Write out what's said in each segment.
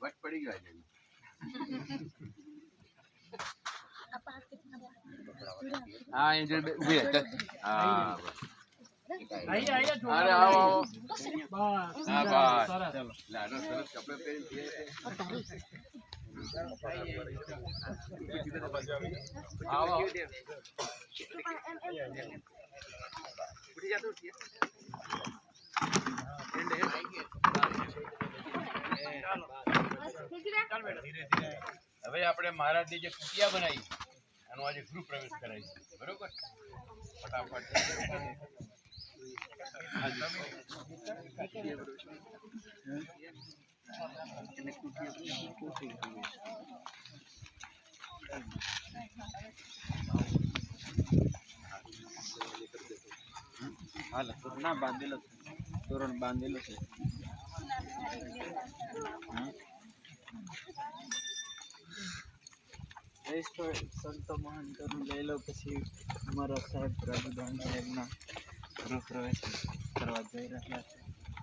વટ પડી ગયો આજે. હા એ જે બે- ઊભી રહે, ચાલ. હા બસ. અરે આવો આવો હા બસ લાડો સરસ હવે આપણે મહારાજની જે કુટિયા બનાવી એનો આજે ગૃહ પ્રવેશ કરાવી બરોબર? ફટાફટ. હાલ ના બાંધેલો છે. તોરણ બાંધેલો છે. સંતો મહંતોનું લઈ લો, પછી અમારા સાહેબ રાજુદાન સાહેબના ગૃહ પ્રવેશ કરવા જઈ રહ્યા છે.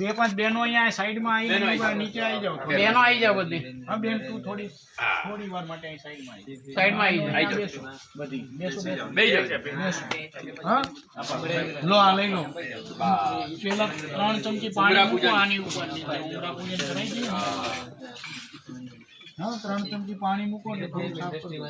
બે પાંચ બેનો અહીંયા સાઈડમાં બેનો આવી આવી નીચે આવી જાઓ બેનો આવી જાઓ બધી હા બેન તું થોડી હા. થોડી વાર માટે અહીં સાઈડમાં આવી સાઈડમાં આવી આવી જાઓ જાઓ. બેસો બધી બેસો બેસો બેહી જાઓ. બેસો હા લો આ લઈ લો બસ. પેલા ત્રણ ચમચી પાણી ઉંબરા મૂકો પૂજન. આની ઉપર ઉંબરા પૂજન કરાઈ દઈએ હા ત્રણ ચમચી પાણી મૂકો ને થોડું સાફ કરી દો.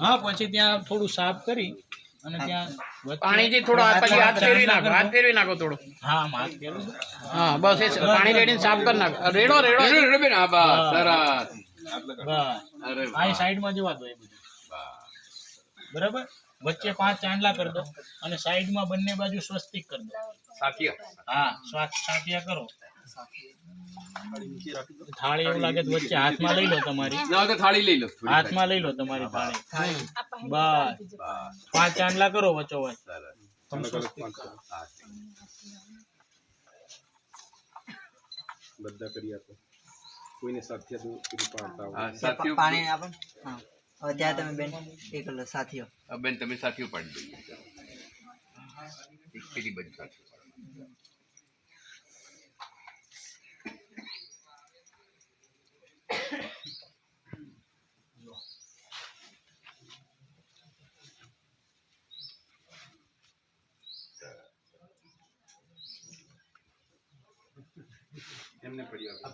હા પછી ત્યાં થોડું સાફ કરી અને ત્યાં પાણીથી થોડો પછી હાથ ફેરવી નાખો હાથ ફેરવી નાખો થોડો. હા હાથ ફેરવું હા બસ એ પાણી રેડીને સાફ કરી નાખો. રેડો રેડો. રેડો, બેન. હા, બસ, સરસ. અરે આ. સાઈડમાં જવા દો એ બધું. બરાબર? વચ્ચે પાંચ ચાંદલા કરી દો અને સાઈડમાં બંને બાજુ સ્વસ્તિક કરી દો. સાથીઓ. હા સ્વાત કરો. થાળી એવું લાગે તો વચ્ચે હાથમાં લઈ લો તમારી ના હોય તો થાળી લઈ લો થોડી હાથમાં લઈ લો તમારી થાળી બસ બસ, પાંચ ચાંદલા કરો વચ્ચો વચ્ચ સરસ. હા. બધા કરી આપો કોઈને સાથે તો પેલું પાડતા હોય હા, સાથીઓ. પાણી આપો ને. હા હવે ત્યાં તમે બેન એ કરો સાથીઓ હા, બેન તમે સાથીઓ પાડી દઈએ એક પેલી બાજુ સાથીઓ એમને પડી આપો આ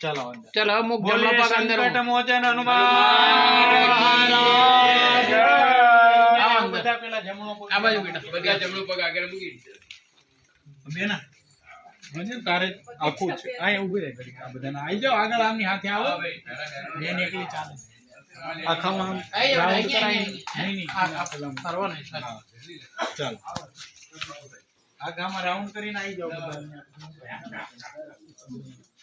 ચાલો ચાલ હવે મૂક જમણો પગ અંદર મૂક. મોચન હનુમાન. બધા પેલા જમણો પગ આ બાજુ બેટા બધા જમણો પગ આગળ મૂકી બેના. મને તારે આખું છે. આ ઊભી રહે ઘડી આ બધાને. આવી જાઓ આગળ આમની હાથે આવો. બેન એકલી ચાલે. આખામાં. આઈ જાઓ. નહીં નહીં આ- આ પેલા ફરવા નહીં ચાલ. ચાલો. આ ગામમાં રાઉન્ડ કરીને આવી જાઓ બધા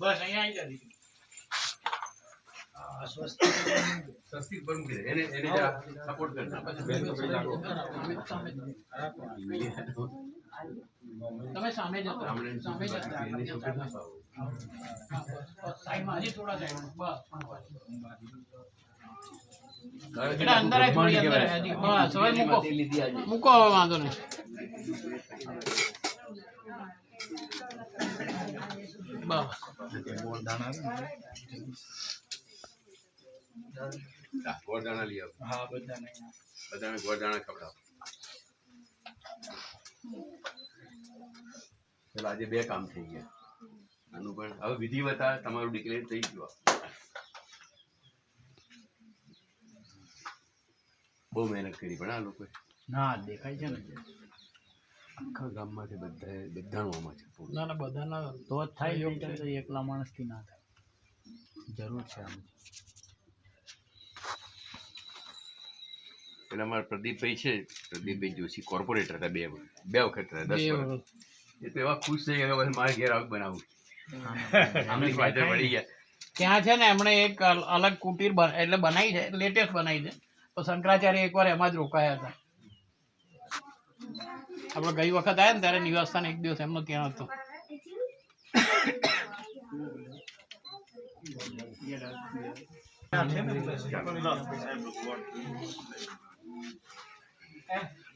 બસ અહીંયા આવી જા દીકરી. સસ્તી પર મૂકી દે. એને એને જરા સપોર્ટ કરતા પછી બેન પકડી રાખો. તમે સામે જતો રહો. હમણાં સામે જતા રહો. એની support ના પાડો. સાઈડમાં હજી થોડા સાઈડમાં. બસ એટલે એટલે અંદર આય, થોડી અંદર આય, હજી. બસ હવે મૂકો મૂકો હવે વાંધો નહીં બસ હા, ગોળદાણા આજે બે કામ થઈ ગયા આનું પણ હવે વિધિવત આ તમારું ડિક્લેર થઈ ગયું બહુ મહેનત કરી પણ આ લોકોએ. ના, દેખાય છે ને. આખા ગામમાંથી બધા બધાનું આમાં છે ના ના બધાના તો જ થાય યોગ તો એકલા માણસથી ના થાય. જરૂર છે આમ. પેલા અમારા પ્રદીપભાઈ છે પ્રદીપભાઈ જોશી કોર્પોરેટર હતા બે બે વખત હતા દસ વખત. એ તો એવા ખુશ થઈ ગયા કે મારે ઘેર આવું બનાવું. આમની પાછળ પડી ગયા. ત્યાં છે ને એમણે એક અલગ કુટીર બન- એટલે બનાવી છે લેટેસ્ટ બનાવી છે. તો શંકરાચાર્ય એકવાર એમાં જ રોકાયા હતા. આપણે ગઈ વખત આવ્યા ને ત્યારે નિવાસસ્થાન એક દિવસ એમનો ત્યાં હતો.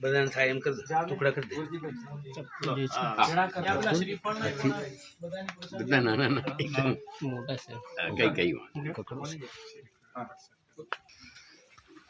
બધાને થાય એમ કર ટુકડા કરી દે. બધા નાના નાના એકદમ. મોટા છે. કઈ કઈ વાંધો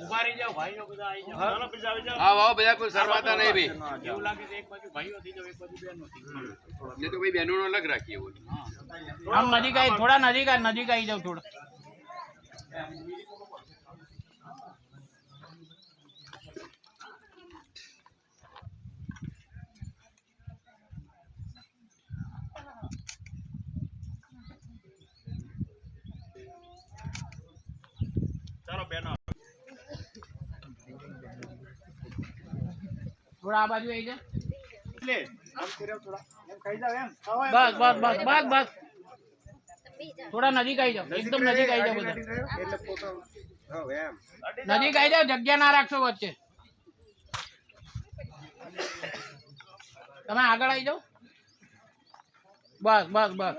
ઊભા રહી જાઓ ભાઈઓ બધા આવી જાઓ. ચાલો બીજા આવી જાઓ. આવો આવો બધા કોઈ શરમાતા નહીં ભાઈ એવું લાગે તો એક બાજુ ભાઈઓ થઈ જાઓ એક બાજુ બહેનો થઈ જાઓ. એટલે તો ભાઈ બહેનોનો અલગ રાખીએ એવું આમ નજીક આવી થોડા નજીક નજીક આવી જાવ થોડા. થોડા આ બાજુ આવી જા. એટલે બસ બસ બસ બસ બસ. થોડા નજીક આવી જાવ એકદમ નજીક આવી જાવ બધા. નજીક આવી જાવ જગ્યા ના રાખશો વચ્ચે. તમે આગળ આવી જાઓ. બસ બસ બસ.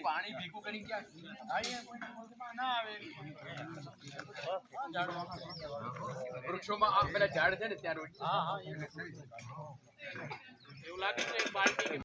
પાણી ભેગું કરી વૃક્ષોમાં આ પેલા ઝાડ છે ને ત્યાં એવું લાગે છે